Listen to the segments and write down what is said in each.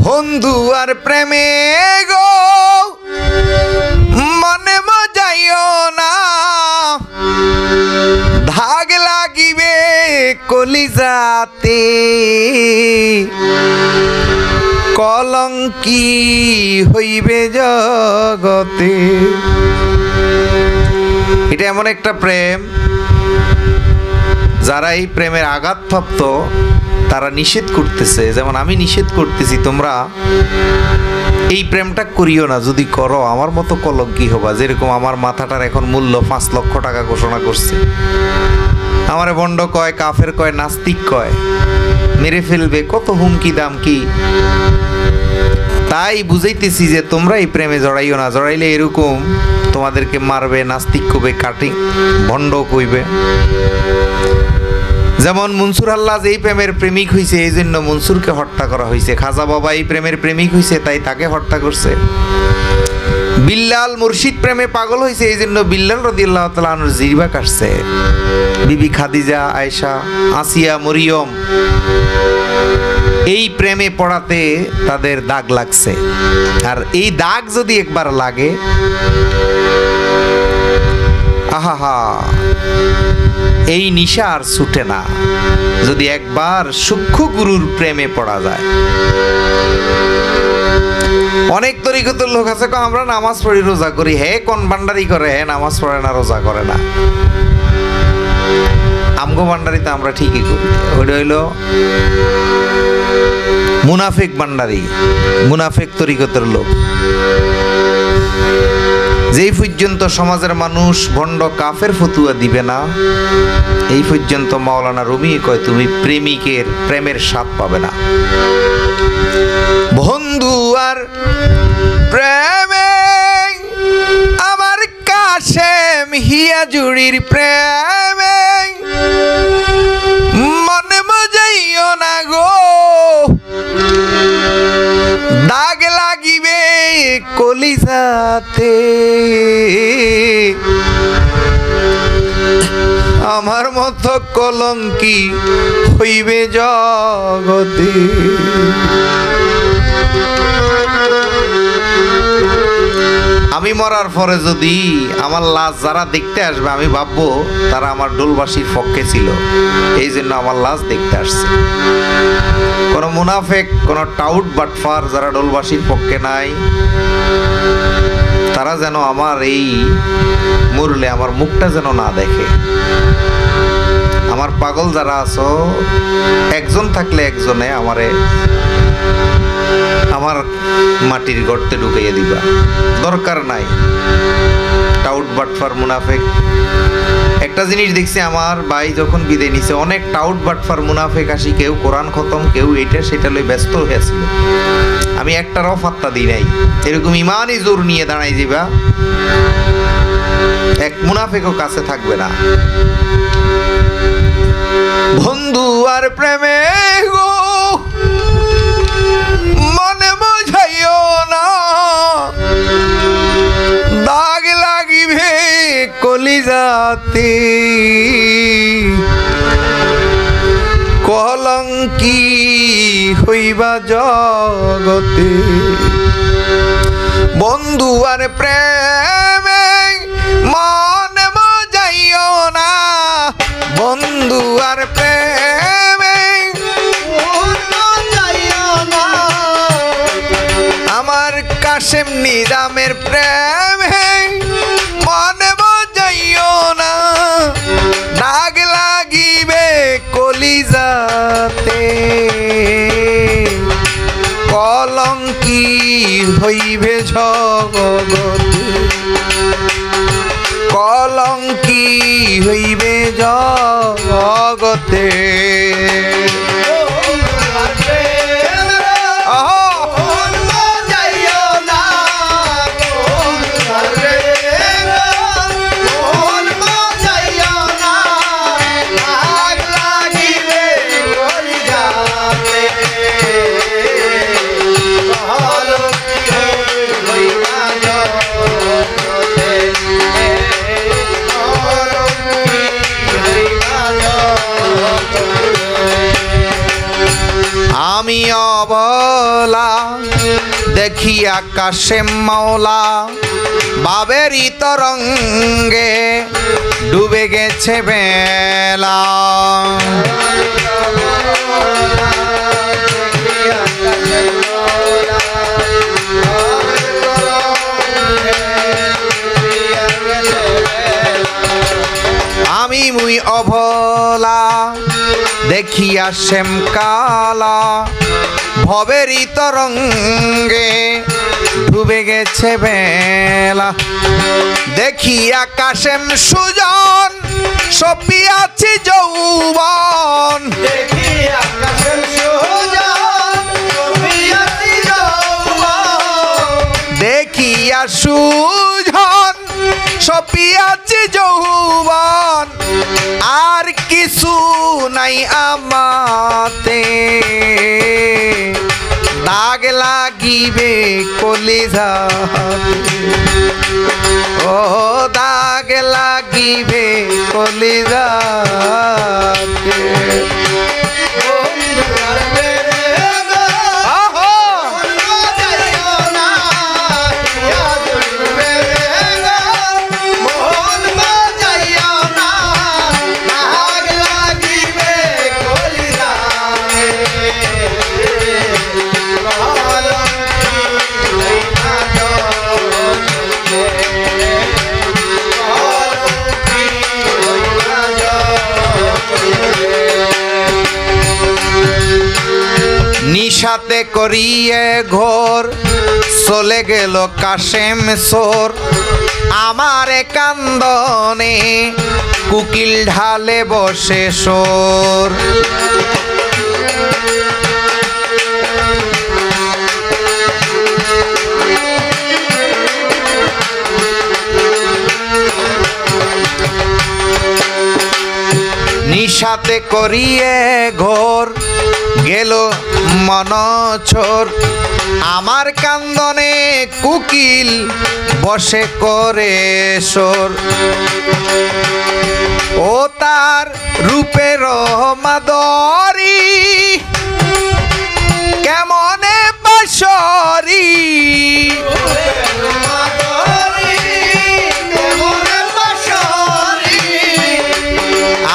বন্ধু আর প্রেমে গো, মনে মজাইও না। ধাগ লাগিবে কলিজাতে। কলঙ্কি হইবে জগতে। এটা এমন একটা প্রেম, যারা এই প্রেমের আঘাতপ্রাপ্ত তারা নিষেধ করতেছে, যেমন আমি নিষেধ করতেছি, তোমরা এই প্রেমটা করিও না, যদি করো, আমার মতো কলঙ্কি হবা? যেরকম আমার মাথাটার এখন মূল্য পাঁচ লক্ষ টাকা ঘোষণা করছে। আমারে বন্ড কয়, কাফের কয়, নাস্তিক কয়, মেরে ফেলবে, কত হুমকি দাম কি তাই বুঝাইতেছি যে তোমরা এই প্রেমে জড়াইও না, জড়াইলে এরকম তোমাদেরকে মারবে, নাস্তিক কবে কাটি ভণ্ড কইবে যেমন মনসুর আল্লাহ এই প্রেমের প্রেমিক হইছে এই জন্য মনসুরকে হত্যা করা হয়েছে খাজা বাবা এই প্রেমের প্রেমিক হইছে, তাই তাকে হত্যা করছে। বিল্লাল মুর্শিদ প্রেমে পাগল হয়েছে এই জন্য বিল্লাল রদিয়াল্লাহ তালুর জিরবা কাটছে। বিবি খাদিজা, আয়েশা, আসিয়া, মরিয়ম, এই প্রেমে পড়াতে তাদের দাগ লাগছে। আর এই দাগ যদি একবার লাগে আহা এই নিশা আর ছুটে না। যদি একবার সূক্ষ্ম গুরুর প্রেমে পড়া যায়। অনেক তরিকতের লোক আছে কো আমরা নামাজ পড়ি, রোজা করি। হে, কোন ভান্ডারি করে? হে, নামাজ পড়ে না, রোজা করে না। আমগো ভান্ডারি তো আমরা ঠিকই করি। ওইটা হইল মুনাফেক ভান্ডারি, মুনাফেক তরিকতের লোক। যেই পর্যন্ত সমাজের মানুষ ভণ্ড কাফের ফতুয়া দিবে না, এই পর্যন্ত মাওলানা রুমি কয়, তুমি প্রেমিকের প্রেমের স্বাদ পাবে না। বন্ধু আর প্রেমে আমার কাশেম হিয়া জুড়ির প্রেমে কলিজাতে। আমার মতো কলঙ্কি হইবে জগতে। আমি মরার পরে যদি আমার লাশ যারা দেখতে আসবে, আমি ভাববো তারা আমার ডোলবাসীর পক্ষে ছিল। এই জন্য আমার লাশ দেখতে আসছে। কোনো মুনাফেক, কোনো টাউট বাটফার যারা ডোলবাসীর পক্ষে নাই, তারা যেন আমার এই মরলে আমার মুখটা যেন না দেখে। আমার পাগল যারা আছো, একজন থাকলে একজনে আমারে আমার মাটির গর্তে ঢুকাইয়ে দিবা। দরকার নাই। টাউট বাটফার মুনাফেক। একটা জিনিস দেখছি, আমার ভাই যখন বিদায় নিছে, অনেক টাউট বাটফার মুনাফেক আসি, কেউ কোরআন খতম, কেউ এটা সেটা লই ব্যস্ত হয়েছিল আমি একটারও ফাত্তা দিই নাই। এরকম ইমানই জোর নিয়ে দাঁড়াই যাবা এক মুনাফেকও কাছে থাকবে না। বন্ধু আর প্রেমে গো হইবা জগতে। বন্ধু আর প্রেমে মনে মজাইও না। বন্ধু আর প্রেমে আমার কাশেম নিজামের প্রেমে হইবে জগতে অবলা দেখি আকাশে মাওলা, বাবেরই তরঙ্গে ডুবে গেছে বেলা। আমি মুই অভলা দেখিয়া শ্যাম কালা ভবেরই তরঙ্গে ডুবে গেছে বেলা। দেখি আকাশেম সুজন সপিয়াছি যৌবন। দেখিয়া সুজন সপিয়াছি যৌবন। আর কিছু নাই আমাতে। দাগ লাগিবে কলিজা। ও দাগ লাগিবে কলিজাতে। নিশাতে করিয়ে ঘোর, চলে গেল কাশেম সোর। আমার কান্দনে কুকিল ঢালে বসে সোর। নিশাতে করিয়ে ঘোর, গেল মনছোর আমার কান্দনে কুকিল বসে করে সোর ও তার রূপের মাদরি কেমনে বাসরি?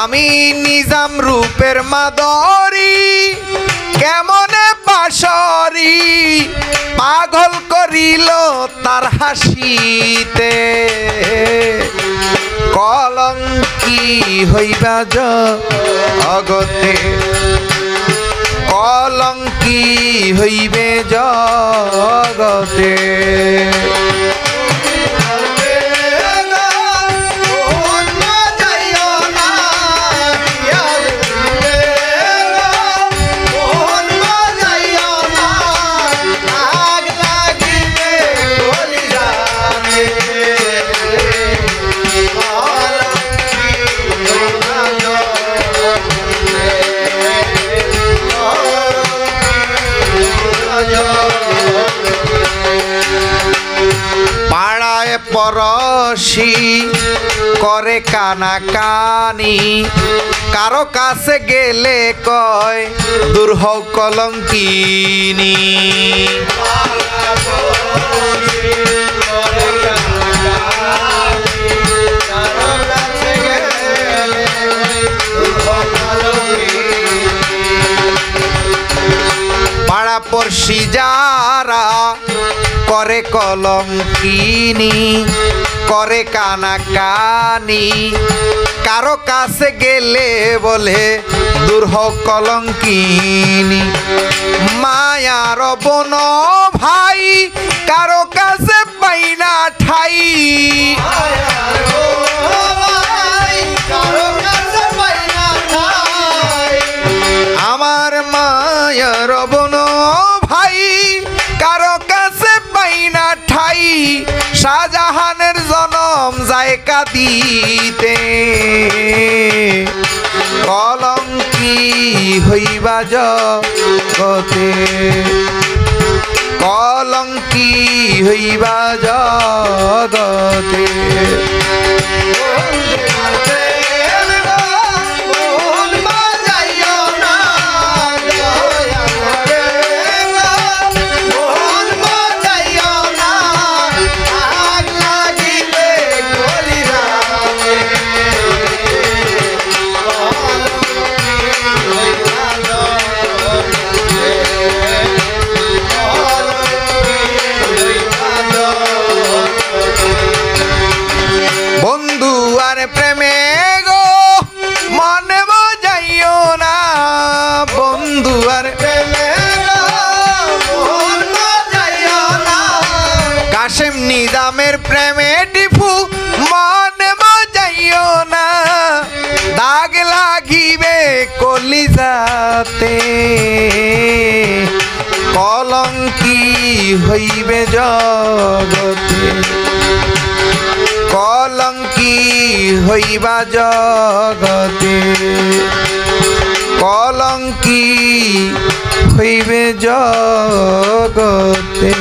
আমি নিজাম রূপের মাদরি, কেমনে বাসরি পাগল করিল তার হাসিতে। কলঙ্কি হইবা জগতে কলঙ্কি হইবে জগতে। পরশি করে কানা কানি কারও কাছে গেলে কয় দুর্হ কলঙ্কিনী। পড়শি যারা করে করে কানা কানি কারও কাছে গেলে বলে, দূর দুর্হ কলঙ্কিনি। মায়ার বন ভাই, কারও কাছে পাই না ঠাই। কাঁদিতে। কলঙ্কি হইবা জগতে। কলঙ্কি হইবা জগতে। গো, মনে বাজাইও না, বন্ধু আর কাশেম নিজামের প্রেমে ডিফু, মনে বাজাইও না, দাগ লাগিবে কলিজাতে। কলঙ্কি হইবে জগতে। হইবা জগতে। কলঙ্কি হইবে জগতে।